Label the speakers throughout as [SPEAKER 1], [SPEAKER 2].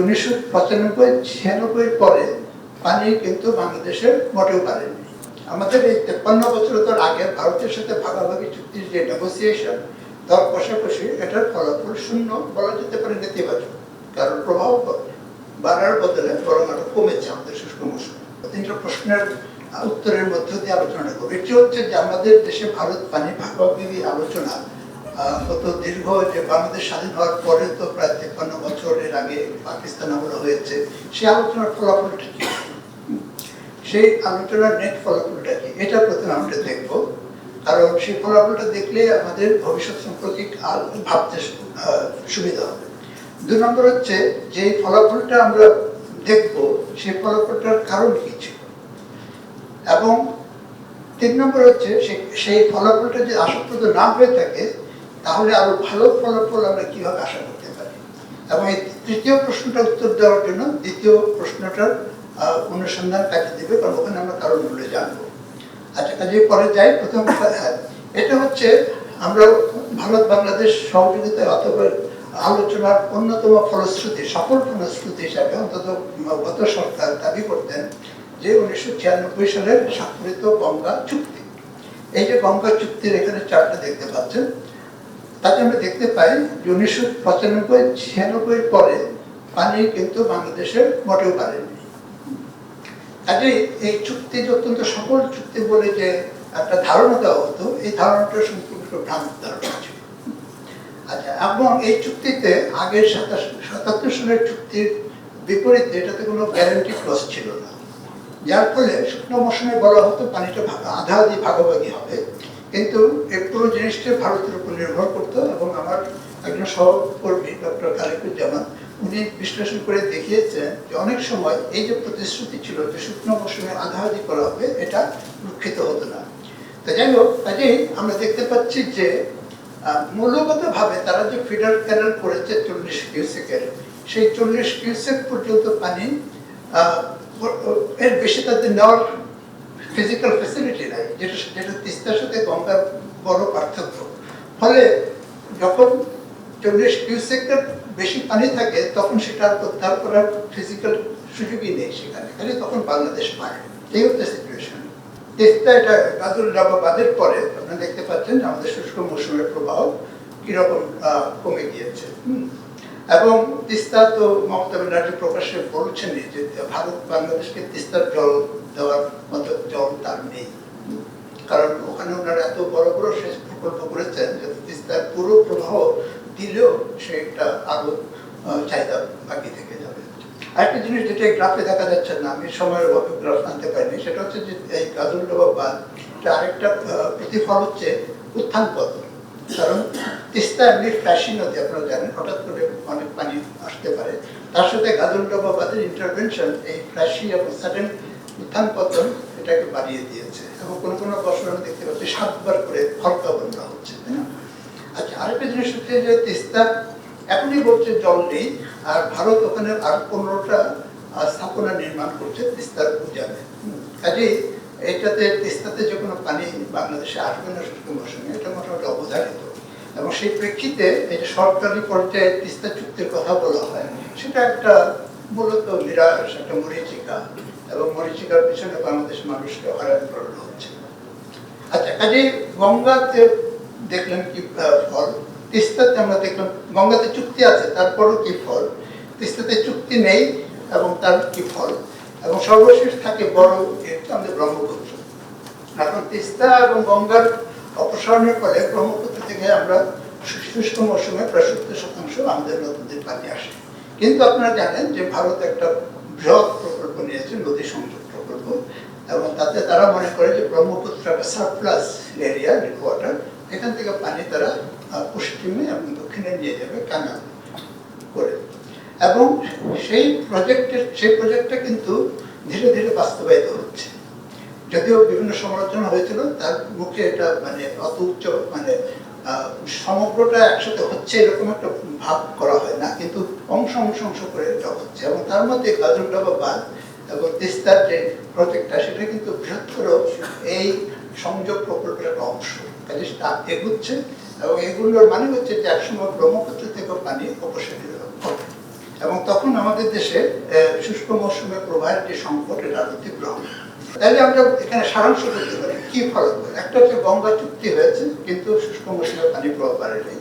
[SPEAKER 1] উনিশশো পঁচানব্বই, ছিয়ানব্বই পরে পানি কিন্তু বাংলাদেশের মোটেও পারেনি। আমাদের এই তেপ্পান্ন বছর আগে ভারতের সাথে ভাগাভাগি চুক্তির যে নেগোসিয়েশন দর কষাকষি এটার ফলাফল শূন্য বলা যেতে পারে নেতিবাচক, কারণ প্রভাব বাড়ার বদলে বরং আরও কমেছে আমাদের শুষ্ক মৌসুমে। তিনটা প্রশ্নের উত্তরের মধ্য দিয়ে আলোচনা করব। এটি হচ্ছে যে আমাদের দেশে ভারত পানি ভাগাভাগি আলোচনা কত দীর্ঘ যে বাংলাদেশ স্বাধীন হওয়ার পরে তো প্রায় তেপ্পান্ন বছরের আগে পাকিস্তান আমলে হয়েছে, সেই আলোচনার ফলাফলটা কি? সেই আলোচনার নেট ফলাফলটা কি? এটা প্রথমে আমরা দেখব। কারণ সেই ফলাফলটা দেখলে আমাদের ভবিষ্যৎ সম্পর্কে ভাবতে সুবিধা হবে। দুই নম্বর হচ্ছে যে ফলাফলটা আমরা দেখব, সেই ফলাফলটার কারণ কি ছিল? এবং তিন নম্বর হচ্ছে সেই ফলাফলটা যদি আশাপ্রদ না হয়ে থাকে তাহলে আরও ভালো ফলাফল আমরা কীভাবে আশা করতে পারি? এবং এই তৃতীয় প্রশ্নটার উত্তর দেওয়ার জন্য দ্বিতীয় প্রশ্নটার অনুসন্ধান কাজে দেবে কারণ ওখানে আমরা কারণগুলো জানব। আচ্ছা কাজে পরে যাই প্রথম হ্যাঁ, এটা হচ্ছে আমরা ভারত বাংলাদেশ সহযোগিতায় অথবা আলোচনার অন্যতম ফলশ্রুতি সফল ফলশ্রুতি হিসাবে অন্তত গত সরকার দাবি করতেন যে উনিশশো ছিয়ানব্বই সালের স্বাক্ষরিত গঙ্গা চুক্তি। এই যে গঙ্গা চুক্তির এখানে চারটা দেখতে পাচ্ছেন। তাতে আমরা দেখতে পাই যে উনিশশো পঁচানব্বই, ছিয়ানব্বই পরে পানি কিন্তু বাংলাদেশের মোটেও পারেনি। কাজেই এই চুক্তি যে অত্যন্ত সফল চুক্তি বলে যে একটা ধারণা দেওয়া হতো, এই ধারণাটা সম্পূর্ণ ভ্রান্ত ধারণা ছিল। আচ্ছা এবং এই চুক্তিতে আগের সাতাশ, সাতাত্তর সালের চুক্তির বিপরীতে এটাতে কোনো গ্যারান্টি ক্লস ছিল না। যার ফলে শুকনো মৌসুমে বলা হতো পানিটা ভাগ- আধা আধি ভাগাভাগি হবে। কিন্তু এই পুরো জিনিসটা ভারতের উপর নির্ভর করতো এবং আমার একজন সহকর্মী, ডক্টর খালিকুজ্জামান, উনি বিশ্লেষণ করে দেখিয়েছেন যে অনেক সময় এই যে প্রতিশ্রুতি ছিল যে শুকনো মৌসুমে আধা আধি করা হবে, এটা রক্ষিত হতো না। তা যাই হোক, কাজেই আমরা দেখতে পাচ্ছি যে মূলগতভাবে তারা যে ফিডার ক্যানেল করেছে চল্লিশ কিউসেকের, সেই চল্লিশ কিউসেক পর্যন্ত পানি এর বেশি তাদের নেওয়ার ফিজিক্যাল ফেসিলিটি নাই, যেটা যেটা তিস্তার সাথে গঙ্গার বড় পার্থক্য। ফলে যখন চল্লিশ কিউসেকের বেশি পানি থাকে, তখন সেটা প্রত্যাহার করার ফিজিক্যাল সুযোগই নেই সেখানে। খালি তখন বাংলাদেশ পায়। এই হচ্ছে সিচুয়েশন তিস্তা এটা গাজুল ডাবাবাদের পরে, আপনারা দেখতে পাচ্ছেন আমাদের শুষ্ক মৌসুমের প্রবাহ কীরকম কমে গিয়েছে। হুম। এবং তিস্তা তো মমতা ব্যানার্জি প্রকাশ্যে বলছেনই যে ভারত বাংলাদেশকে তিস্তার জল দেওয়ার মতো জল তার নেই। কারণ ওখানে ওনারা এত বড় বড় সেচ প্রকল্প করেছেন যে তিস্তার পুরো প্রবাহ দিলেও সেটা আরও আহ, চাহিদা বাকি থেকে যাবে। আরেকটা জিনিস যেটা গ্রাফে দেখা যাচ্ছে না আমি সময়ের অভাবে গ্রাফ আনতে পারিনি সেটা হচ্ছে যে এই গাজলডোবা বাঁধ এটা আরেকটা প্রতিফল হচ্ছে উত্থান পতন কারণ তিস্তা এমনি ফ্ল্যাশি নদী আপনারা জানেন হঠাৎ করে অনেক পানি আসতে পারে। তার সাথে গাজলডোবা বাঁধের ইন্টারভেনশন এই ফ্ল্যাশি এবং সাডেন উত্থান পতন এটাকে বাড়িয়ে দিয়েছে এবং কোনো কোনো বছর আমি দেখতে পাচ্ছি সাতবার করে ফলকা বন্যা হচ্ছে তাই না? আচ্ছা আরেকটা জিনিস হচ্ছে যে তিস্তা এখনই বলছে জল নেই আর ভারত ওখানে আর পনেরোটা স্থাপনা নির্মাণ করছে তিস্তার হুম, কাজেই এটাতে তিস্তাতে যে কোনো পানি বাংলাদেশে আসবে না শুষ্ক মৌসুমে, এটা মোটামুটি অবধারিত। এবং সেই প্রেক্ষিতে যে সরকারি পর্যায়ে তিস্তা চুক্তির কথা বলা হয়, সেটা একটা মূলত নিরাশ, একটা মরিচিকা। এবং মরিচিকার পিছনে বাংলাদেশ মানুষকে হয়রান করানো হচ্ছে। আচ্ছা কাজে গঙ্গাতে দেখলেন কি ফল? তিস্তাতে আমরা দেখলাম গঙ্গাতে চুক্তি আছে, তারপরও কি ফল? তিস্তাতে চুক্তি নেই, এবং তার কি ফল? এবং সর্বশেষ থাকে বড় আমাদের ব্রহ্মপুত্র। এখন তিস্তা এবং গঙ্গার অপসারণের ফলে ব্রহ্মপুত্র থেকে আমরা শুষ্ক মৌসুমে প্রায় সত্তর শতাংশ আমাদের নদীদের পানি আসে। কিন্তু আপনারা জানেন যে ভারত একটা বৃহৎ প্রকল্প নিয়েছে, নদী সংযোগ প্রকল্প। এবং তাতে তারা মনে করে যে ব্রহ্মপুত্র একটা সারপ্লাস এরিয়া ওয়াটার এখান থেকে পানি তারা পশ্চিমে এবং দক্ষিণে নিয়ে যাবে কানাল করে। এবং সেই প্রজেক্টের সেই প্রজেক্টটা কিন্তু ধীরে ধীরে বাস্তবায়িত হচ্ছে। যদিও বিভিন্ন সমালোচনা হয়েছিল, তার মুখে এটা মানে অত উচ্চ মানে সমগ্রটা একসাথে হচ্ছে এরকম একটা ভাব করা হয় না, কিন্তু অংশ অংশ অংশ করে এটা হচ্ছে। এবং তার মধ্যে গাজরডাবা বাঁধ এবং তিস্তার যে প্রজেক্টটা সেটা কিন্তু বৃহত্তর এই সংযোগ প্রকল্পের একটা অংশ। কাজে সেটা এগুচ্ছে এবং এগুলোর মানে হচ্ছে যে একসময় ব্রহ্মপুত্র থেকে পানি অপসারিত হবে এবং তখন আমাদের দেশে শুষ্ক মৌসুমে প্রবাহের যে সংকট, এটা তীব্র তাহলে আমরা এখানে সারাংশ করতে পারি। কি ফলাফল একটা হচ্ছে গঙ্গা চুক্তি হয়েছে, কিন্তু শুষ্ক মৌসুমে পানি প্রবাহ বাড়ে নেই।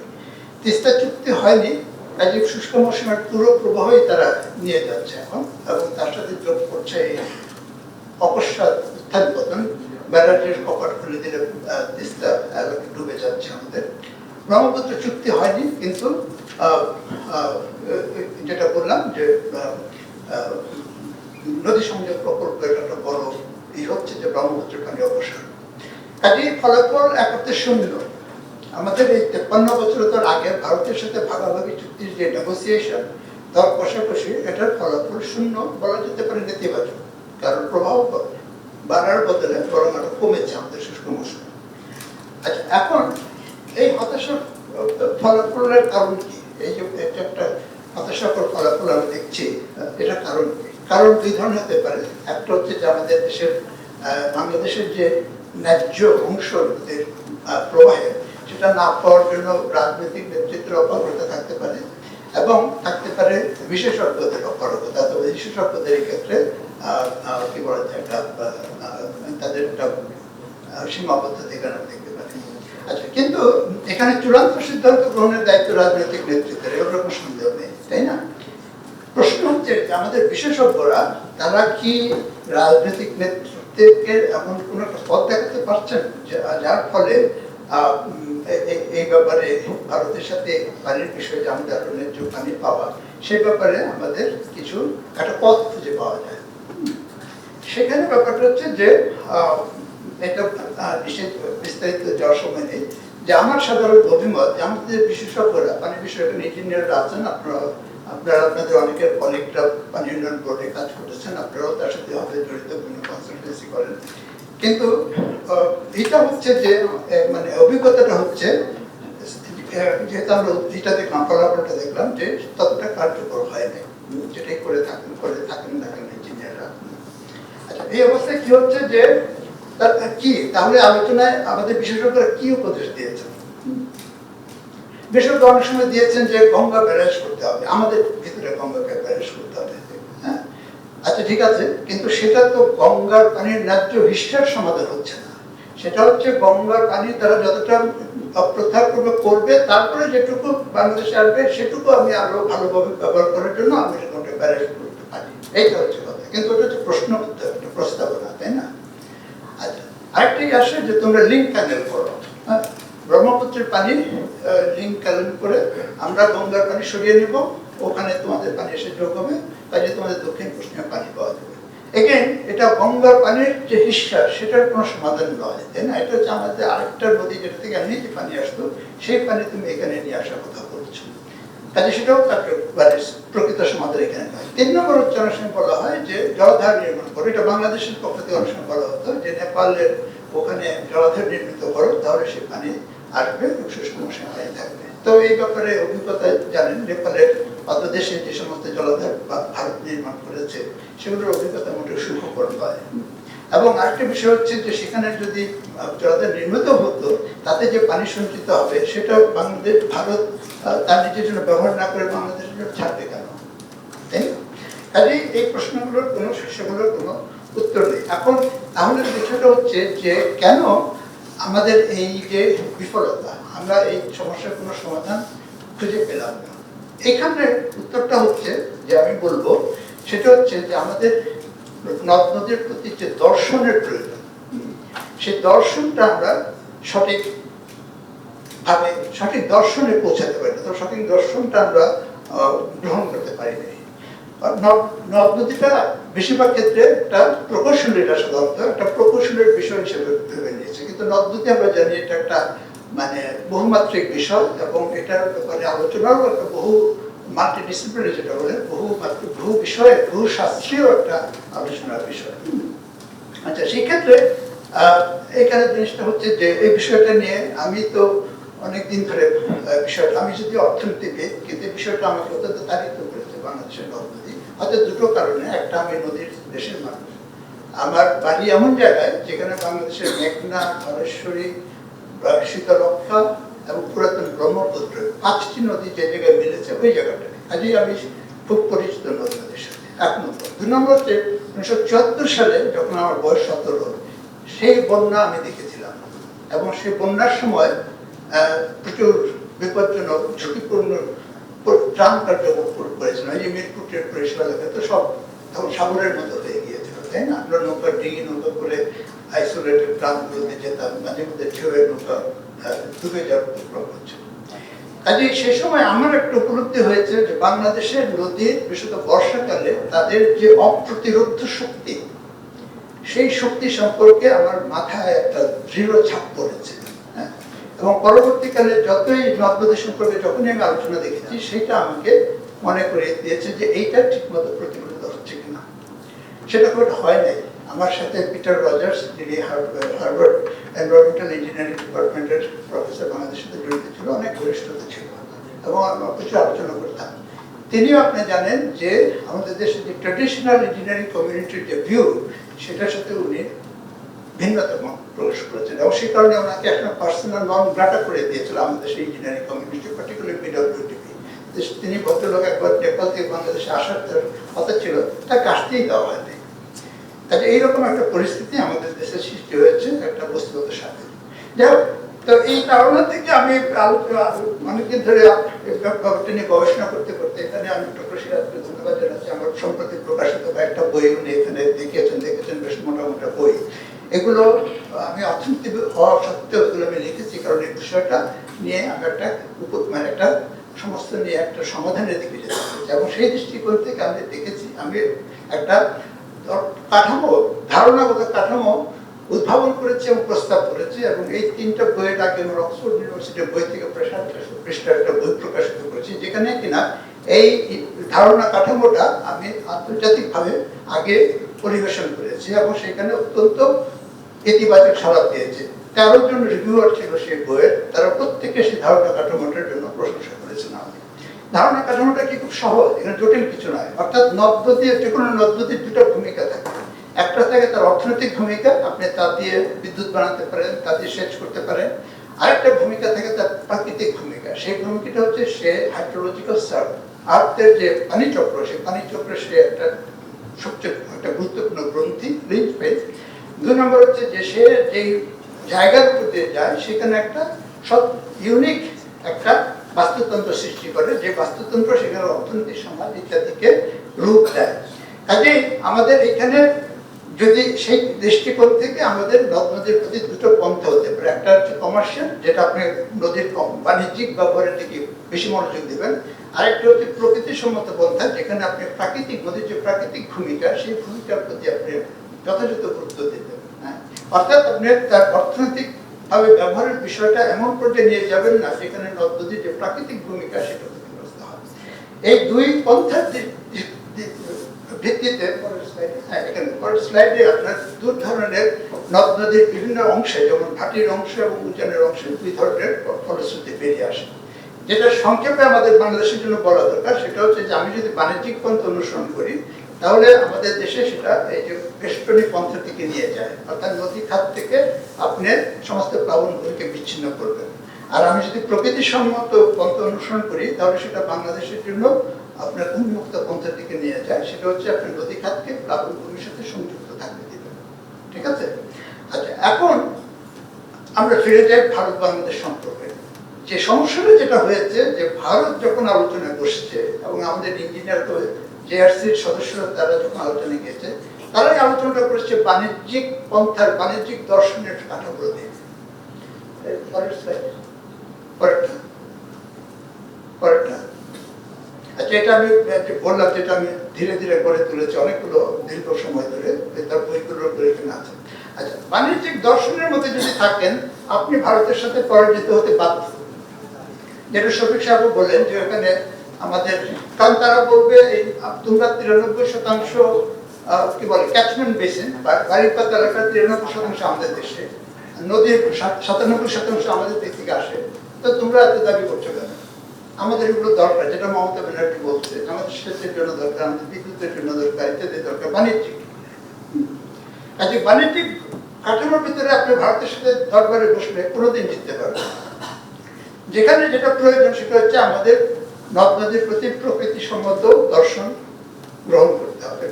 [SPEAKER 1] তিস্তা চুক্তি হয়নি, কাজে শুষ্ক মৌসুমের পুরো প্রবাহই তারা নিয়ে যাচ্ছে এখন, এবং তার সাথে যোগ করছে এই অকস্মাৎ উত্থান পতন। ব্যারাজের কপাট খুলে দিলে তিস্তা ডুবে যাচ্ছে আমাদের। ব্রহ্মপুত্র চুক্তি হয়নি, কিন্তু যেটা বললাম যে নদী সংযোগ প্রকল্পের একটা বড় ই হচ্ছে যে ব্রহ্মপুত্র পানি অপসারণ কাজে ফলাফল এক অর্থে শূন্য। আমাদের এই তেপ্পান্ন বছর আগে ভারতের সাথে ভাগাভাগি চুক্তির যে নেগোসিয়েশন দর কষাকষি এটার ফলাফল শূন্য বলা যেতে পারে নেতিবাচক, কারণ প্রভাব বাড়ার বদলে বরং আরও কমেছে আমাদের শুষ্ক মৌসুমে। আচ্ছা এখন এই হতাশার ফলাফলের কারণ কি? এই যে এটা একটা হতাশাকর ফলাফল আমি দেখছি এটা কারণ কারণ দুই ধরনের হতে পারে। একটা হচ্ছে যে আমাদের দেশের বাংলাদেশের যে ন্যায্য অংশ প্রবাহে সেটা না পাওয়ার জন্য রাজনৈতিক নেতৃত্বের অপারগতা থাকতে পারে এবং থাকতে পারে বিশেষজ্ঞদের অপারগতা। তবে বিশেষজ্ঞদের ক্ষেত্রে কি বলা যায় একটা তাদের একটা আহ, সীমাবদ্ধতা এখানে দেখতে কিন্তু এখানে চূড়ান্ত সিদ্ধান্ত গ্রহণের দায়িত্ব রাজনৈতিক নেতৃত্বের এর কোনো সন্দেহ নেই, তাই না? প্রশ্ন হচ্ছে আমাদের বিশেষজ্ঞরা, তারা কি রাজনৈতিক নেতৃত্বকে এমন কোন একটা পথ দেখাতে পারছেন? যার ফলে এই ব্যাপারে ভারতের সাথে পানির বিষয়ে যে আরও ন্যায্য পানি পাওয়া, সেই ব্যাপারে আমাদের কিছু একটা পথ খুঁজে পাওয়া যায়। সেখানে ব্যাপারটা হচ্ছে যে এটা বিস্তারিত যাওয়ার সময় নেই। যে আমার সাধারণ অভিমত আমাদের বিশেষজ্ঞরা পানি বিষয়ক ইঞ্জিনিয়াররা আছেন, আপনারা আপনারা আপনাদের অনেকের কলিগরা পানি উন্নয়ন বোর্ডে কাজ করতেছেন, আপনারাও তার সাথে হবে, জড়িত বিভিন্ন কনসালটেন্সি করেন। কিন্তু এটা হচ্ছে যে মানে অভিজ্ঞতাটা হচ্ছে যেহেতু আমরা এটা দেখলাম ফলাফলটা দেখলাম যে ততটা কার্যকর হয় নাই। যেটাই করে থাকেন করে থাকেন না কেন ইঞ্জিনিয়াররা আচ্ছা এই অবস্থায় কি হচ্ছে যে কি? তাহলে আলোচনায় আমাদের বিশেষজ্ঞরা কি উপদেশ দিয়েছেন? বিশেষজ্ঞ অনেক সময় দিয়েছেন যে গঙ্গা ব্যারেজ করতে হবে। আমাদের ভিতরে গঙ্গাকে ব্যারেজ করতে হবে। হ্যাঁ? আচ্ছা ঠিক আছে। কিন্তু সেটা তো গঙ্গার পানির ন্যায্য সমাধান হচ্ছে না। সেটা হচ্ছে গঙ্গার পানি তারা যতটা প্রত্যাহার করবে করবে তারপরে যেটুকু বাংলাদেশে আসবে, সেটুকু আমি আরও ভালোভাবে ব্যবহার করার জন্য আমি সেখানে ব্যারেজ করতে পারি। এইটা হচ্ছে কথা। কিন্তু ওটা হচ্ছে প্রশ্ন করতে হবে প্রস্তাবনা, তাই না? আরেকটি আসে যে তোমরা লিঙ্ক ক্যানেল করো। হ্যাঁ? ব্রহ্মপুত্রের পানি লিঙ্ক ক্যানেল করে আমরা গঙ্গার পানি সরিয়ে নিব। ওখানে তোমাদের পানি এসে যোগ হবে। কাজে তোমাদের দক্ষিণ পশ্চিমে পানি পাওয়া যাবে। এগেন এটা গঙ্গার পানির যে হিস্সা, সেটার কোনো সমাধান নয়। তাই না? এটা হচ্ছে আমাদের আরেকটা নদী যেটা থেকে এমনিতে পানি আসতো সেই পানি তুমি এখানে নিয়ে আসার কথা কাজে সেটাও তার মানে প্রকৃত সমাধান এখানে তিন নম্বর হচ্ছে অনেক সময় বলা হয় যে জলাধার নির্মাণ করো। এটা বাংলাদেশের পক্ষ থেকে অনেক সময় বলা হতো যে নেপালের ওখানে জলাধার নির্মিত করো, তাহলে সে পানি আসবে শুষ্ক মৌসুমে পানি থাকবে। তো এই ব্যাপারে অভিজ্ঞতা জানেন, নেপালের অত দেশে যে সমস্ত জলাধার বা- ভারত নির্মাণ করেছে, সেগুলোর অভিজ্ঞতা মোটেও সুখকর নয়। এবং আরেকটা বিষয় হচ্ছে যে সেখানে যদি জলাধার নির্মিত হতো, তাতে যে পানি সঞ্চিত হবে সেটা বাংলাদেশ, ভারত তার নিজের জন্য ব্যবহার না করে বাংলাদেশের জন্য ছাড়বে কেন? তাই? এই প্রশ্নগুলোর কোনো সেগুলোর কোনো উত্তর নেই। এখন তাহলে বিষয়টা হচ্ছে যে কেন আমাদের এই যে বিফলতা, আমরা এই সমস্যার কোনো সমাধান খুঁজে পেলাম না? এখানে উত্তরটা হচ্ছে যে আমি বলব, সেটা হচ্ছে যে আমাদের নদ নদীর প্রতি যে দর্শনের প্রয়োজন, সেই দর্শনটা আমরা সঠিক ভাবে, সঠিক দর্শনে পৌঁছাতে পারি না সঠিক দর্শনটা আমরা গ্রহণ করতে পারি নাই নদ- নদ নদীটা বেশিরভাগ ক্ষেত্রে একটা প্রকৌশলীরা সাধারণত একটা প্রকৌশলের বিষয় হিসেবে ভেবে নিয়েছে। কিন্তু নদ নদী আমরা জানি এটা একটা মানে বহুমাত্রিক বিষয় এবং এটার ব্যাপারে আলোচনারও একটা বহু মাল্টি ডিসিপ্লিনারি যেটা বলে বহু বহু বিষয়ে বহু শাস্ত্রীয় একটা আলোচনার বিষয়। আচ্ছা সেই ক্ষেত্রে আহ, এখানে জিনিসটা হচ্ছে যে এই বিষয়টা নিয়ে আমি তো অনেক দিন ধরে বিষয়টা আমি যদি অর্থনীতিবিদ কিন্তু বিষয়টা আমাকে অত্যন্ত তাড়িত করেছে বাংলাদেশের নদ হয়তো দুটো কারণে একটা আমি নদীর দেশের মানুষ। আমার বাড়ি এমন জায়গায় যেখানে বাংলাদেশের মেঘনা ধলেশ্বরী আহ, শীতলক্ষা এবং পুরাতন ব্রহ্মপুত্র পাঁচটি নদী যে জায়গায় মিলেছে, ওই জায়গাটা কাজেই আমি খুব পরিচিত নদী নদীর সাথে এক নম্বর দুই নম্বর হচ্ছে, উনিশশো চুয়াত্তর সালে যখন আমার বয়স সতেরো, সেই বন্যা আমি দেখেছিলাম। এবং সেই বন্যার সময় প্রচুর বিপজ্জনক, ঝুঁকিপূর্ণ ত্রাণ কার্যক্রম করেছিল। এই যে মিরপুর ট্রেড পরিষেবা এলাকা তো সব তখন সাগরের মতো হয়ে গিয়েছিল, তাই না? আমরা নৌকা ডিঙি নৌকা করে আইসোলেটেড গ্রামগুলোতে যেতাম, মাঝে মধ্যে ঢেউয়ে নৌকা ডুবে হচ্ছে কাজে সেই সময় আমার একটা উপলব্ধি হয়েছে যে বাংলাদেশের নদীর বিশেষত বর্ষাকালে তাদের যে অপ্রতিরোধ শক্তি, সেই শক্তি সম্পর্কে আমার মাথায় একটা দৃঢ় ছাপ পড়েছে হ্যাঁ। এবং পরবর্তীকালে যতই নদ সম্পর্কে যখনই আমি আলোচনা দেখেছি, সেটা আমাকে মনে করে দিয়েছে যে এইটা ঠিকমতো প্রতিফলিত হচ্ছে কিনা। সেটা খুব হয় নাই। আমার সাথে পিটার রজার্স যিনি হার্ভার্ড এনভায়রনমেন্টাল ইঞ্জিনিয়ারিং ডিপার্টমেন্টের প্রফেসর বাংলাদেশের সাথে জড়িত ছিল, অনেক ঘনিষ্ঠতা ছিল। এবং আমরা প্রচুর আলোচনা করতাম। তিনিও আপনি জানেন যে আমাদের দেশে যে ট্রেডিশনাল ইঞ্জিনিয়ারিং কমিউনিটির যে ভিউ সেটার সাথে উনি ভিন্নতা মত প্রকাশ করেছেন। এবং সেই কারণে ওনাকে একটা পার্সোনাল নন গ্রাটা করে দিয়েছিল আমাদের সেই ইঞ্জিনিয়ারিং কমিউনিটি পার্টিকুলার বিডব্লিউটিপি তিনি ভদ্রলোক একবার নেপাল থেকে বাংলাদেশে আসার কথা ছিল, তাকে আসতেই দেওয়া হয়নি। কাজে এইরকম একটা পরিস্থিতি আমাদের দেশে সৃষ্টি হয়েছে, একটা বস্তুগত সাথে। যাই তো এই ধারণা থেকে আমি অনেকদিন ধরে ব্যাপারটা নিয়ে গবেষণা করতে করতে এখানে আমি ডক্টর সিরাজকে ধন্যবাদ জানাচ্ছি। আমার সম্প্রতি প্রকাশিত কয়েকটা বই উনি এখানে দেখিয়েছেন, দেখেছেন, বেশ মোটা মোটা বই। এগুলো আমি অর্থনীতিবিদ হওয়া সত্ত্বেও এগুলো আমি লিখেছি, কারণ এই বিষয়টা নিয়ে আমি একটা মানে একটা সমস্ত নিয়ে একটা সমাধানের দিকে যেতে। এবং সেই দৃষ্টিকোণ থেকে আমি দেখেছি, আমি একটা কাঠামো, ধারণাগত কাঠামো উদ্ভাবন করেছি এবং প্রস্তাব করেছি এবং এই তিনটা বইয়ের আগে আমার অক্সফোর্ড ইউনিভার্সিটির বই থেকে প্রেসার পৃষ্ঠার একটা বই প্রকাশিত করেছি, যেখানে কিনা এই ধারণা কাঠামোটা আমি আন্তর্জাতিকভাবে আগে পরিবেশন করেছি এবং সেখানে অত্যন্ত ইতিবাচক সাড়া পেয়েছে। তেরো জন রিভিউয়ার ছিল সেই বইয়ের, তারা প্রত্যেকে সেই ধারণা কাঠামোটার জন্য প্রশংসা ধারণা কাঠামোটা কি খুব সহজ? এখানে জটিল কিছু নয়। অর্থাৎ নদ যে কোনো নদ দুটো ভূমিকা থাকে। একটা থাকে তার অর্থনৈতিক ভূমিকা, আপনি তা দিয়ে বিদ্যুৎ বানাতে পারেন, তা দিয়ে সেচ করতে পারেন। আরেকটা ভূমিকা থাকে তার প্রাকৃতিক ভূমিকা। সেই ভূমিকাটা হচ্ছে সে হাইড্রোলজিক্যাল সার্ভ আর্থের যে পানি চক্র, সেই পানি চক্রে সে একটা সবচেয়ে একটা গুরুত্বপূর্ণ গ্রন্থি লিঞ্চ পেজ। দুই নম্বর হচ্ছে যে সে যেই জায়গার উপর দিয়ে যায়, সেখানে একটা সব ইউনিক একটা বাস্তুতন্ত্র সৃষ্টি করে, যে বাস্তুতন্ত্র সেখানে অর্থনীতি, সমাজ ইত্যাদিকে রূপ দেয়। কাজেই আমাদের এখানে যদি সেই দৃষ্টিকোণ থেকে আমাদের নদ নদীর প্রতি দুটো পন্থা হতে পারে, একটা হচ্ছে কমার্শিয়াল যেটা আপনি নদীর বাণিজ্যিক ব্যবহারের দিকে বেশি মনোযোগ দেবেন। আরেকটা হচ্ছে প্রকৃতিসম্মত পন্থা, যেখানে আপনি প্রাকৃতিক, নদীর যে প্রাকৃতিক ভূমিকা সেই ভূমিকার প্রতি আপনি যথাযথ গুরুত্ব দিতেন হ্যাঁ। অর্থাৎ আপনি তার অর্থনৈতিক ভাবে ব্যবহারের বিষয়টা এমন পর্যায়ে নিয়ে যাবেন না যেখানে নদ যে প্রাকৃতিক ভূমিকা সেটা ক্ষতিগ্রস্ত হয় এই দুই পন্থার ভিত্তিতে পরের slide- হ্যাঁ, স্লাইডে আপনার দু ধরনের নদ নদীর বিভিন্ন অংশে যেমন ঘাটির অংশ এবং উজানের অংশে দুই ধরনের ফলশ্রুতি বেরিয়ে আসে। যেটা সংক্ষেপে আমাদের বাংলাদেশের জন্য বলা দরকার সেটা হচ্ছে যে আমি যদি বাণিজ্যিক পন্থ অনুসরণ করি তাহলে আমাদের দেশে সেটা এই যে বেষ্টনী পন্থা থেকে নিয়ে যায়। অর্থাৎ নদী খাত থেকে আপনি সমস্ত প্লাবনগুলিকে বিচ্ছিন্ন করবেন। আর আমি যদি প্রকৃতিসম্মত পন্থা অনুসরণ করি, তাহলে সেটা বাংলাদেশের জন্য আপনার উন্মুক্ত পন্থার দিকে নিয়ে যায়। সেটা হচ্ছে আপনি নদী খাতকে প্লাবন ভূমির সাথে সংযুক্ত থাকতে দেবেন। ঠিক আছে? আচ্ছা এখন আমরা ফিরে যাই ভারত বাংলাদেশ সম্পর্কে। যে সমস্যাটা যেটা হয়েছে, যে ভারত যখন আলোচনায় বসছে, এবং আমাদের ইঞ্জিনিয়ার জেআরসির সদস্যরা তারা যখন আলোচনায় গিয়েছে তারাই আলোচনাটা করেছে, বাণিজ্যিক পন্থার বাণিজ্যিক দর্শনের কাঠামো পরেরটা আচ্ছা এটা আমি বললাম যেটা আমি ধীরে ধীরে গড়ে তুলেছি, অনেকগুলো দীর্ঘ সময় ধরে তার বইগুলোর উপরে এখানে আছে। আচ্ছা বাণিজ্যিক দর্শনের মধ্যে যদি থাকেন, আপনি ভারতের সাথে পরাজিত হতে বাধ্য। যেটা শফিক সাহেব বললেন যে এখানে আমাদের কারণ তারা বলবে এই তোমরা তিরানব্বই শতাংশ কি বলে ক্যাচমেন্ট বেসিন বাড়িপাত এলাকার তিরানব্বই শতাংশ আমাদের দেশে নদীর সাতানব্বই শতাংশ আমাদের দিক থেকে আসে। তো তোমরা এত দাবি করছ কেন? আমাদের এগুলো দরকার, যেটা মমতা ব্যানার্জি বলছে, আমাদের সেচের জন্য দরকার, আমাদের বিদ্যুতের জন্য দরকার, ইত্যাদি দরকার, বাণিজ্যিক। কাজে বাণিজ্যিক কাঠামোর ভিতরে আপনি ভারতের সাথে দরবারে বসলে কোনোদিন জিততে পারবেন। যেখানে যেটা প্রয়োজন সেটা হচ্ছে আমাদের নদ নদীর প্রতি সম্মত দর্শন গ্রহণ করতে হবে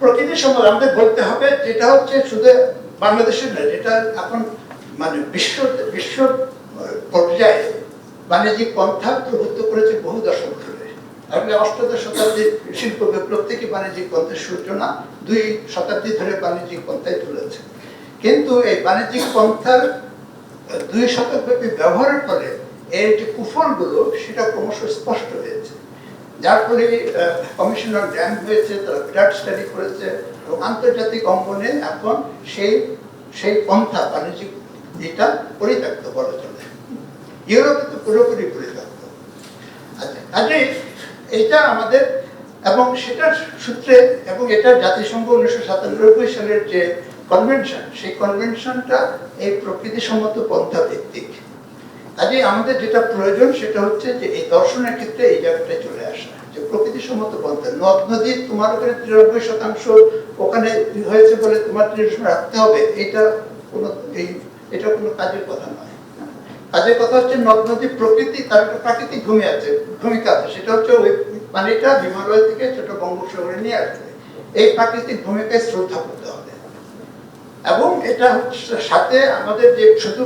[SPEAKER 1] প্রকৃতি সম্মত আমাদের বলতে হবে, যেটা হচ্ছে শুধু বাংলাদেশের নয়, যেটা এখন মানে বিশ্ব বিশ্ব পর্যায়ে বাণিজ্যিক পন্থা প্রভুত্ব করেছে বহু দশক ধরে। আসলে অষ্টাদশ শতাব্দীর শিল্প বিপ্লব থেকে বাণিজ্যিক পন্থার সূচনা দুই শতাব্দী ধরে বাণিজ্যিক পন্থায় চলেছে। কিন্তু এই বাণিজ্যিক পন্থার দুই শতকব্যাপী ব্যবহারের ফলে এর যে কুফলগুলো, সেটা ক্রমশ স্পষ্ট হয়েছে। যার ফলে কমিশনার ড্যাম হয়েছে, তারা বিরাট স্টাডি করেছে, এবং আন্তর্জাতিক অঙ্গনে এখন সেই সেই পন্থা বাণিজ্যিক এটা পরিত্যক্ত বলা চলে। ইউরোপে তো পুরোপুরি পরিত্যক্ত। আচ্ছা কাজে এটা আমাদের, এবং সেটার সূত্রে, এবং এটা জাতিসংঘ উনিশশো সাতানব্বই সালের যে কনভেনশন সেই কনভেনশনটা এই প্রকৃতিসম্মত পন্থা ভিত্তিক। কাজে আমাদের যেটা প্রয়োজন সেটা হচ্ছে যে এই দর্শনের ক্ষেত্রে এই জায়গাটায় চলে আসা। যে প্রকৃতি সম্মত পন্থা। নদ নদী, তোমার ওখানে তিরানব্বই শতাংশ ওখানে হয়েছে বলে তোমার তিরানব্বই রাখতে হবে, এটা কোনো এই, এটা কোনো কাজের কথা নয়। কাজের কথা হচ্ছে নদ নদী প্রকৃতি, তার একটা প্রাকৃতিক ভূমি আছে, ভূমিকা আছে। সেটা হচ্ছে ওই পানিটা হিমালয় থেকে ছোট বঙ্গোপসাগরে নিয়ে আসবে। এই প্রাকৃতিক ভূমিকায় শ্রদ্ধা করতে হবে। এবং এটা হচ্ছে সাথে আমাদের যে শুধু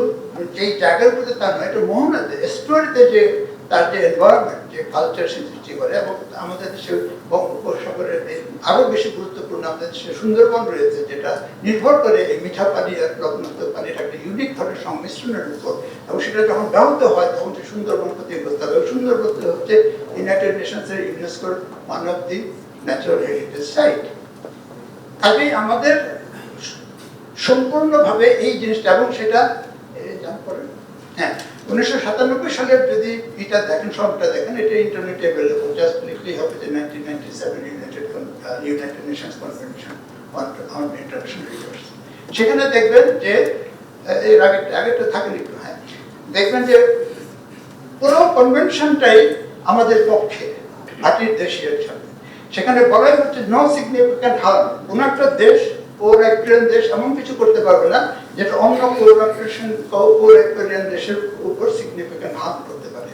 [SPEAKER 1] যেই জায়গার প্রতি তার নয়, এটা মোহনাতে স্টোরিতে যে তার যে এনভায়রনমেন্ট যে কালচার সৃষ্টি করে এবং আমাদের দেশে বঙ্গোপসাগরের এই আরও বেশি গুরুত্বপূর্ণ আমাদের দেশে সুন্দরবন রয়েছে, যেটা নির্ভর করে এই মিঠা পানি আর লবণাক্ত পানির একটা ইউনিক ধরনের সংমিশ্রণের উপর। এবং সেটা যখন ব্যাহত হয়, তখন সে সুন্দরবন ক্ষতিগ্রস্ত হবে। সুন্দরবন হচ্ছে ইউনাইটেড নেশনসের ইউনেস্কোর one of the natural heritage site কাজেই আমাদের সম্পূর্ণভাবে এই জিনিসটা এবং সেটা হ্যাঁ উনিশশো সাতানব্বই সালের যদি এটা দেখেন, সবটা দেখেন, এটা ইন্টারনেটে অ্যাভেলেবল জাস্ট লিখলেই হবে যে United Nations convention on international rivers সেখানে দেখবেন যে এর আগে আগেটা থাকেন একটু হ্যাঁ। দেখবেন যে পুরো কনভেনশনটাই আমাদের পক্ষে মাটির দেশের সাথে সেখানে বলাই হচ্ছে নো সিগনিফিক্যান্ট হার্ম কোন একটা দেশ পৌরাক্রিয়ান দেশ এমন কিছু করতে পারবে না, যেটা অন্য পৌরাক্রিয়ান পৌরাক্রিয়ান দেশের উপর সিগনিফিক্যান্ট হার্ম করতে পারে।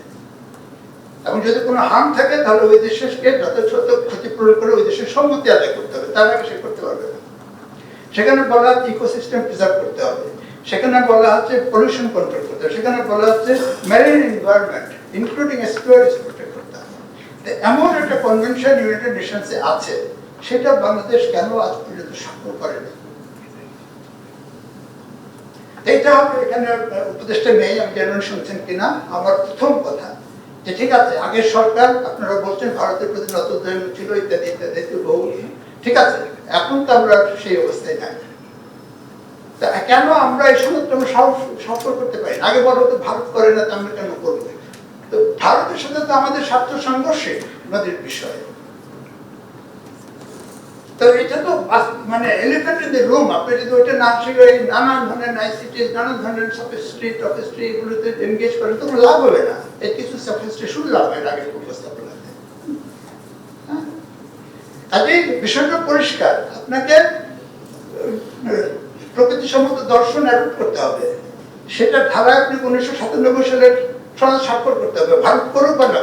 [SPEAKER 1] এবং যদি কোনো হার্ম থাকে, তাহলে ওই দেশকে যথেষ্ট ক্ষতিপূরণ করে ওই দেশের সম্মতি আদায় করতে হবে, তার আগে সে করতে পারবে না। সেখানে বলা ইকোসিস্টেম প্রিজার্ভ করতে হবে। সেখানে বলা হচ্ছে পলিউশন কন্ট্রোল করতে হবে। সেখানে বলা হচ্ছে marine environment including estuaries protect করতে হবে। এমন একটা কনভেনশন ইউনাইটেড নেশনসে আছে, সেটা বাংলাদেশ কেন আজ স্বাক্ষর করেনি এইটা হবে এখানে উপদেশটা নেই আমি জানেন শুনছেন কিনা, আমার প্রথম কথা যে ঠিক আছে, আগের সরকার, আপনারা বলছেন ভারতের প্রতি নতদয় ছিল, ইত্যাদি ইত্যাদি বহু ঠিক আছে, এখন তো আমরা সেই অবস্থায় নাই। তা কেন আমরা এই সমস্ত সফল করতে পারি? আগে বলো তো ভারত করে না তো আমরা কেন করব? তো ভারতের সাথে তো আমাদের স্বার্থ সংঘর্ষে আমাদের বিষয়ে। এটা তো মানে রুম আপনি যদি ওইটা নানান ধরনের নানান ধরনের সফিস্ট্রি টফিস্ট্রি এগুলোতে এনগেজ করেন তো লাভ হবে না। এর কিছু সফিস্ট্রি শুনলাম এর আগে উপস্থাপনাতে হ্যাঁ? বিষয়টা পরিষ্কার। আপনাকে প্রকৃতিসম্মত দর্শন অ্যাডপ্ট করতে হবে। সেটা ধারায় আপনি উনিশশো সাতানব্বই সালের সনদ স্বাক্ষর করতে হবে। ভারত করুক বা না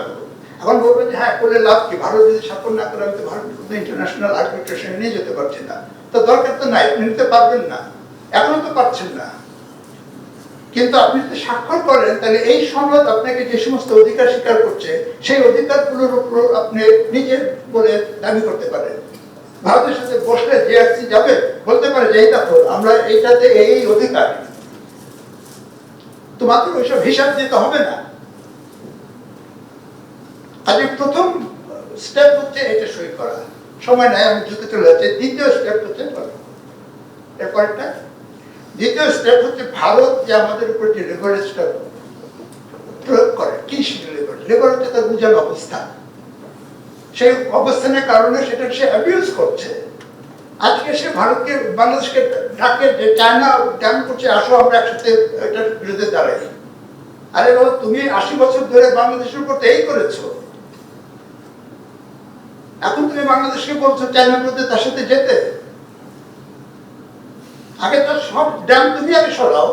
[SPEAKER 1] করুক এখন বলবেন যে হ্যাঁ করলে লাভ কি? ভারত যদি স্বাক্ষর না করে, আমি তো ভারত ইন্টারন্যাশনাল আর্বিট্রেশনে নিয়ে যেতে পারছি না। তো দরকার তো নাই, আপনি নিতে পারবেন না। এখনও তো পারছেন না। কিন্তু আপনি যদি স্বাক্ষর করেন, তাহলে এই সনদ আপনাকে যে সমস্ত অধিকার স্বীকার করছে, সেই অধিকারগুলোর উপর আপনি নিজের বলে দাবি করতে পারেন। ভারতের সাথে বসলে যে আসছি যাবে, বলতে পারে যে এইটা দেখো, আমরা এইটাতে এই অধিকার। তোমাকে ওইসব হিসাব দিতে হবে না। আজকে প্রথম স্টেপ হচ্ছে এটা সই করা। সময় নাই, আমি দ্রুত চলে যাচ্ছি। দ্বিতীয় স্টেপ হচ্ছে এরপরটা দ্বিতীয় স্টেপ হচ্ছে ভারত যে আমাদের উপর যে লেভারেজটা প্রয়োগ করে। কি সেটা লেভারেজ লেভার হচ্ছে তার বুঝার অবস্থান সেই অবস্থানের কারণে সেটা সে অ্যাবিউজ করছে। আজকে সে ভারতকে, বাংলাদেশকে ডাকে যে চায়না ড্যাম করছে, আসো আমরা একসাথে এটার বিরুদ্ধে দাঁড়াই। আরে বাবা, তুমি আশি বছর ধরে বাংলাদেশের উপর এই করেছ। এখন তুমি বাংলাদেশকে বলছো চায়নার বিরুদ্ধে তার সাথে যেতে? আগে তো সব ড্যাম তুমি আগে সরাও।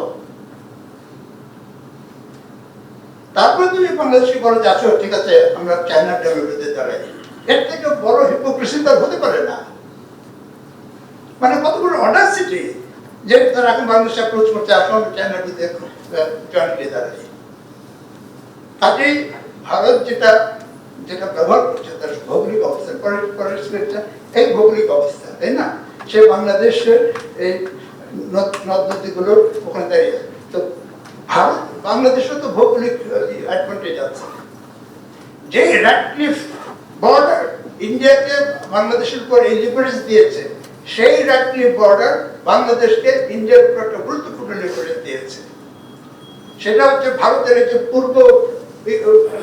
[SPEAKER 1] তারপরে তুমি বাংলাদেশি বলো যে আছো ঠিক আছে, আমরা চায়নার ড্যামের বিরুদ্ধে দাঁড়াই। এর থেকে বড় হিপোক্রেসি তার হতে পারে না। মানে কত বড় অডাসিটি যে তারা এখন বাংলাদেশে অ্যাপ্রোচ করতে আসো, আমরা চায়নার বিরুদ্ধে জয়েন্টলি দাঁড়াই। কাজেই ভারত যেটা যেটা ব্যবহার করছে, তার ভৌগোলিক অবস্থা পরিস্থিতিটা এই ভৌগোলিক অবস্থা, তাই না? সে বাংলাদেশের এই নদ নদ নদীগুলোর ওখানে দাঁড়িয়ে। তো ভারত, বাংলাদেশও তো ভৌগোলিক অ্যাডভান্টেজ আছে। যে র্যাডক্লিফ বর্ডার ইন্ডিয়াকে বাংলাদেশের উপর এলিভারেজ দিয়েছে, সেই র্যাডক্লিফ বর্ডার বাংলাদেশকে ইন্ডিয়ার উপর একটা গুরুত্বপূর্ণ লিভারেজ দিয়েছে। সেটা হচ্ছে ভারতের যে পূর্ব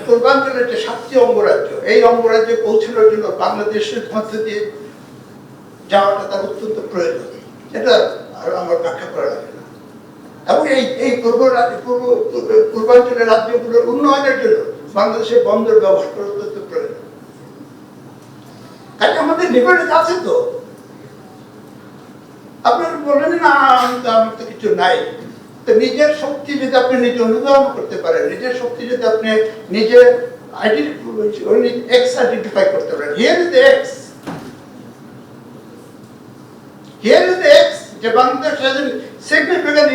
[SPEAKER 1] পূর্বাঞ্চলের যে সাতটি অঙ্গরাজ্য। এই অঙ্গরাজ্যে পৌঁছানোর জন্য বাংলাদেশের মধ্য দিয়ে যাওয়াটা তার অত্যন্ত প্রয়োজন। এটা আর আমার ব্যাখ্যা করা লাগে না। এবং এই এই পূর্ব পূর্ব, পূর্ব- পূর্বাঞ্চলের রাজ্যগুলোর উন্নয়নের জন্য বাংলাদেশের বন্দর ব্যবহার করা অত্যন্ত প্রয়োজন। কাজে আমাদের লিভারেজ আছে তো। আপনার বলেন না, আমি তো কিছু নাই। নিজের শক্তি যদি আপনি নিজে অনুধাবন করতে পারেন, নিজের শক্তি যদি আপনি নিজে আইডেন্টিফাই করতে পারেন here is X here is X যে Bangladesh has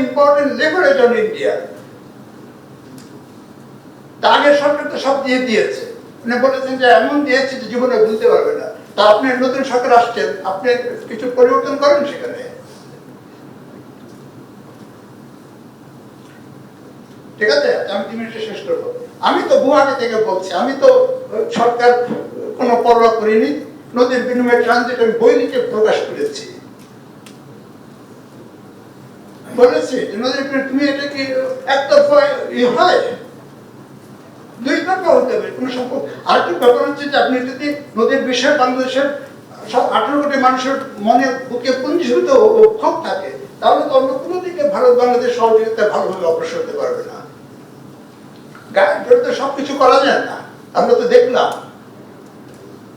[SPEAKER 1] important leverage on India তা আগের সরকার তো সব দিয়ে দিয়েছে। উনি বলেছেন যে এমন দিয়েছে যে জীবনে ভুলতে পারবে না। তা আপনি নতুন সরকার আসছেন, আপনি কিছু পরিবর্তন করেন সেখানে। ঠিক আছে? আমি তিন মিনিটে শেষ করব। আমি তো আগে থেকে বলছি, আমি তো সরকার কোনো পরোয়া করিনি। নদীর বিনিময়ে ট্রানজিট আমি বই লিখে প্রকাশ করেছি। বলেছি নদীর তুমি এটা কি একতরফা ই হয়? দুই তরফা হতে হবে কোনো সম্পর্ক আরেকটি ব্যাপার হচ্ছে যে, আপনি যদি নদীর বিষয়ে বাংলাদেশের সব আঠারো কোটি মানুষের মনে বুকে পুঞ্জীভূত ক্ষোভ থাকে, তাহলে তো অন্য কোনো দিকে ভারত বাংলাদেশ সহযোগিতা ভালোভাবে অগ্রসর হতে পারবে না। গায়ের জোরে তো সবকিছু করা যায় না। আমরা তো দেখলাম।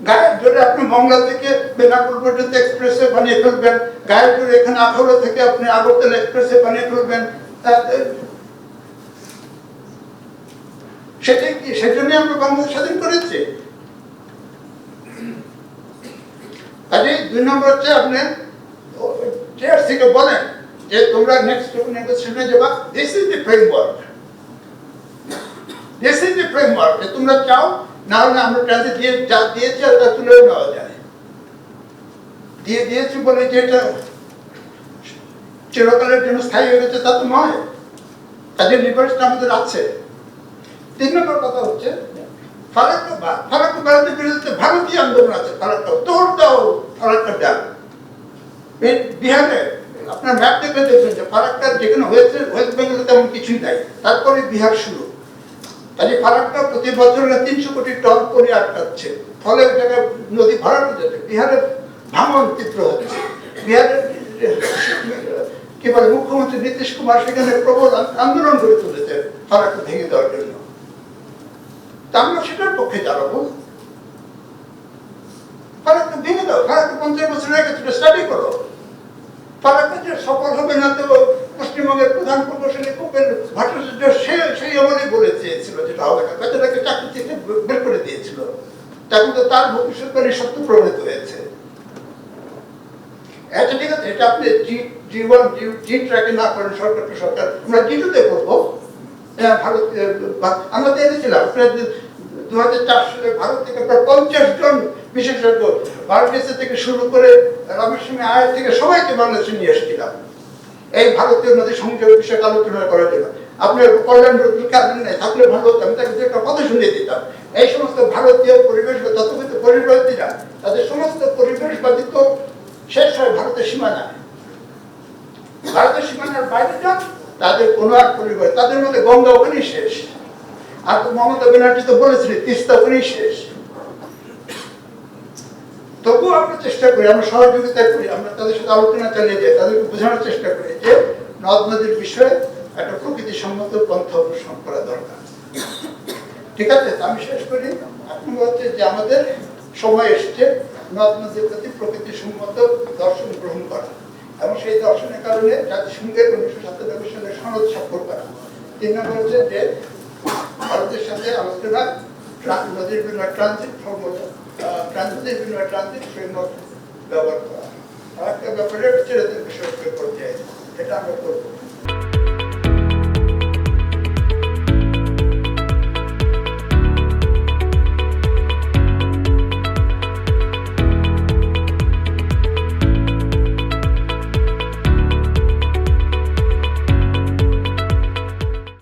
[SPEAKER 1] গায়ের জোরে আপনি মংলা থেকে বেনাপুর পর্যন্ত এক্সপ্রেসে বানিয়ে ফেলবেন। গায়ের জোরে এখানে আখাউড়া থেকে আপনি আগরতলা এক্সপ্রেসে বানিয়ে ফেলবেন। সেটাই কি সেজন্য আমরা বাংলাদেশ স্বাধীন করেছি? কাজে দুই নম্বর হচ্ছে আপনি চেয়ার থেকে বলেন যে তোমরা নেক্সট নেগোসিয়েশনে যাবা this is the framework this is the framework তোমরা চাও না হলে আমরা ট্রানজিট দিয়ে যা দিয়েছি তা তুলে নেওয়া যায়। দিয়ে দিয়েছি বলে যে এটা চিরকালের জন্য স্থায়ী হয়ে গেছে, তা তো নয়। কাজে লিভারেজটা আমাদের আছে। তিন নম্বর কথা হচ্ছে, ফারাক্কা ফারাক্কা ভারতের বিরুদ্ধে ভারতীয় আন্দোলন আছে। বিহারে, আপনার ম্যাপ দেখলে দেখবেন যে ফারাক্কা যেখানে হয়েছে ওয়েস্ট বেঙ্গলে তেমন কিছুই নাই। তারপরে বিহার শুরু। কাজে ফারাক্কা প্রতি বছর তিনশো কোটি টন করে আটকাচ্ছে। ফলে ওই জায়গায় নদী যাচ্ছে। বিহারে ভাঙন তীব্র হচ্ছে। বিহারের কি বলে, মুখ্যমন্ত্রী নীতিশ কুমার সেখানে প্রবল আন্দোলন করে তুলেছে ফারাক্কা ভেঙে দেওয়ার জন্য। তা আমরা সেটার পক্ষে দাঁড়াবো। ফারাক্কা ভেঙে দাও। ফারাক্কা পঞ্চাশ বছর আগে তুমি স্টাডি করো। ফারাক্কা যে সফল হবে না তো পশ্চিমবঙ্গের প্রধান প্রকৌশলী কুপেন ভট্টাচার্য সে সেই আমলে বলে চেয়েছিল যেটা হবে। না বেচারাকে চাকরি থেকে বের করে দিয়েছিল। তখন তো তার ভবিষ্যৎবাণী সত্য প্রমাণিত হয়েছে। আচ্ছা ঠিক আছে এটা আপনি জি জি ওয়ান জি জি ট্র্যাকে না করেন সরকার সরকার। আমরা জি করব। হ্যাঁ, ভারত আমরা তো এনেছিলাম। দু হাজার চার সালে ভারত থেকে প্রায় পঞ্চাশ জন বিশেষজ্ঞ বার্গেসে থেকে শুরু করে রামেশ্বরী আয়ের থেকে সবাইকে বাংলাদেশে নিয়ে এসেছিলাম। এই ভারতীয় নদী সংযোগ বিষয়ে আলোচনা করার জন্য। আপনার কল্যাণ আপনি নেই? থাকলে ভালো হতো। আমি তাকে একটা কথা শুনিয়ে দিতাম। এই সমস্ত ভারতীয় পরিবেশ বা তথাকথিত পরিবারীরা তাদের সমস্ত পরিবেশবাদী তো শেষ হয় ভারতের সীমানা। ভারতের সীমানার বাইরে যান তাদের কোনো এক পরিবার তাদের মধ্যে গঙ্গা ওখানেই শেষ। আর তো মমতা ব্যানার্জি তো বলেছিলেন, তিস্তা ওখানেই শেষ। তবুও আমরা চেষ্টা করি, আমরা সহযোগিতা করি, আমরা তাদের সাথে আলোচনা চালিয়ে যাই, তাদেরকে বোঝানোর চেষ্টা করি যে নদ নদীর বিষয়ে একটা প্রকৃতি সম্মত পন্থা অনুসরণ করা দরকার। ঠিক আছে আমি শেষ করি। এখন হচ্ছে যে আমাদের সময় এসছে, নদ নদীর প্রতি প্রকৃতি সম্মত দর্শন গ্রহণ করা এবং সেই দর্শনের কারণে জাতিসংঘের উনিশশো সাতানব্বই সালে সনদ স্বাক্ষর করা। তিন নম্বর হচ্ছে যে ভারতের সাথে আলোচনা নদীর বিনিময় ট্রানজিট ফর্মুলা ট্রানজিটের বিনিময় ট্রানজিট ফ্রেমওয়ার্ক ব্যবহার করা। আর একটা ব্যাপারে চিরদিন বিষয় করতে এটা আমরা করব।